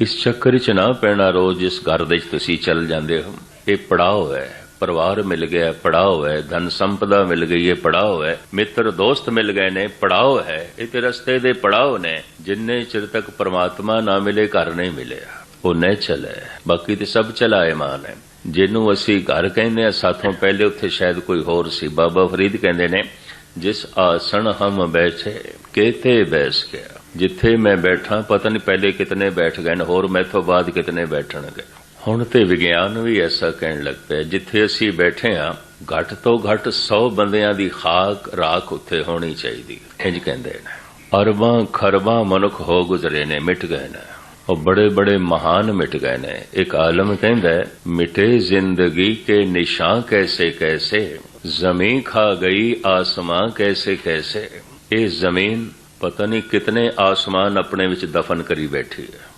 ਇਸ ਚੱਕਰ 'ਚ ਨਾ ਪੈਣਾ ਰੋਜ਼ ਇਸ ਘਰ ਦੇ 'ਚ ਤੁਸੀਂ ਚੱਲ ਜਾਂਦੇ ਹੋ। ਇਹ ਪੜਾਓ ਹੈ, ਪਰਿਵਾਰ ਮਿਲ ਗਿਆ ਪੜਾਓ ਹੈ, ਧਨ ਸੰਪਦਾ ਮਿਲ ਗਈ ਹੈ ਪੜਾਓ ਹੈ, ਮਿੱਤਰ ਦੋਸਤ ਮਿਲ ਗਏ ਨੇ ਪੜਾਓ ਹੈ, ਇਹ ਤੇ ਰਸਤੇ ਦੇ ਪੜਾਓ ਨੇ, ਜਿੰਨੇ ਚਿਰ ਤੱਕ ਪ੍ਰਮਾਤਮਾ ਨਾ ਮਿਲੇ, ਘਰ ਨਹੀਂ ਮਿਲਿਆ। ਉਹ ਨੈਚਲ ਹੈ, ਬਾਕੀ ਤੇ ਸਭ ਚਲਾਇਮਾਨ ਹੈ। ਜਿਹਨੂੰ ਅਸੀਂ ਘਰ ਕਹਿੰਦੇ ਆ ਸਾਥੋਂ ਪਹਿਲੇ ਉੱਥੇ ਸ਼ਾਇਦ ਕੋਈ ਹੋਰ ਸੀ, ਬਾਬਾ ਫਰੀਦ ਕਹਿੰਦੇ ਨੇ, ਜਿਸ ਆਸਣ ਹਮ ਬੈਠੇ, ਕੇਤੇ ਬੈਸ ਗਿਆ। ਜਿੱਥੇ ਮੈਂ ਬੈਠਾ, ਪਤਾ ਨਹੀਂ ਪਹਿਲੇ ਕਿਤਨੇ ਬੈਠ ਗਏ ਨੇ, ਹੋਰ ਮੈਥੋਂ ਬਾਅਦ ਕਿਤਨੇ ਬੈਠਣਗੇ। ਹੁਣ ਤੇ ਵਿਗਿਆਨ ਵੀ ਐਸਾ ਕਹਿਣ ਲੱਗ ਪਿਆ, ਜਿੱਥੇ ਅਸੀਂ ਬੈਠੇ ਆ, ਘੱਟ ਤੋਂ ਘੱਟ 100 ਬੰਦਿਆਂ ਦੀ ਖਾਕ, ਰਾਖ ਉੱਥੇ ਹੋਣੀ ਚਾਹੀਦੀ ਇੰਜ ਕਹਿੰਦੇ ਨੇ। ਅਰਬਾਂ ਖਰਬਾਂ ਮਨੁੱਖ ਹੋ ਗੁਜ਼ਰੇ ਨੇ, ਮਿਟ ਗਏ ਨੇ। ਉਹ ਬੜੇ ਬੜੇ ਮਹਾਨ ਮਿਟ ਗਏ ਨੇ। ਇੱਕ ਆਲਮ ਕਹਿੰਦਾ ਮਿਟੇ ਜ਼ਿੰਦਗੀ ਕੇ ਨਿਸ਼ਾਨ ਕੈਸੇ ਕੈਸੇ, ਜ਼ਮੀਨ ਖਾ ਗਈ ਆਸਮਾਂ ਕੈਸੇ ਕੈਸੇ। ਇਹ ਜ਼ਮੀਨ ਪਤਾ ਨਹੀਂ ਕਿਤਨੇ ਆਸਮਾਨ ਆਪਣੇ ਵਿੱਚ ਦਫਨ ਕਰੀ ਬੈਠੇ ਹੈ